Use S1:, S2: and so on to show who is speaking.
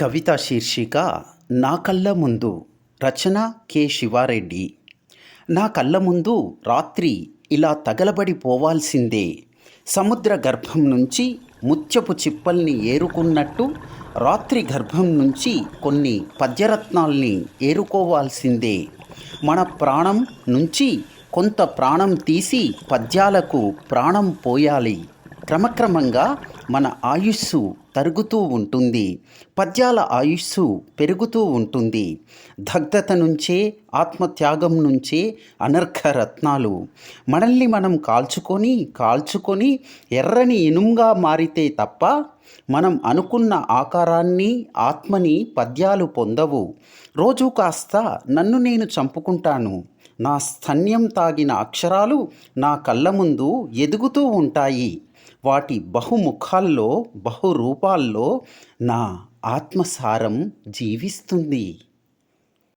S1: కవిత శీర్షిక నా కళ్ళ ముందు రచన కె. శివారెడ్డి. నా కళ్ళ ముందు రాత్రి ఇలా తగలబడి పోవాల్సిందే. సముద్ర గర్భం నుంచి ముత్యపు చిప్పల్ని ఏరుకున్నట్టు రాత్రి గర్భం నుంచి కొన్ని పద్యరత్నాల్ని ఏరుకోవాల్సిందే. మన ప్రాణం నుంచి కొంత ప్రాణం తీసి పద్యాలకు ప్రాణం పోయాలి. క్రమక్రమంగా మన ఆయుస్సు తరుగుతూ ఉంటుంది. పద్యాల ఆయుస్సు పెరుగుతూ ఉంటుంది. దగ్ధత నుంచే ఆత్మత్యాగం నుంచే అనర్ఘ రత్నాలు. మనల్ని మనం కాల్చుకొని కాల్చుకొని ఎర్రని ఇనుముగా మారితే తప్ప మనం అనుకున్న ఆకారాన్ని ఆత్మని పద్యాలు పొందవు. రోజు కాస్త నన్ను నేను చంపుకుంటాను. నా స్థన్యం తాగిన అక్షరాలు నా కళ్ళ ముందు ఎదుగుతూ ఉంటాయి. వాటి బహుముఖాల్లో బహురూపాల్లో నా ఆత్మసారం జీవిస్తుంది.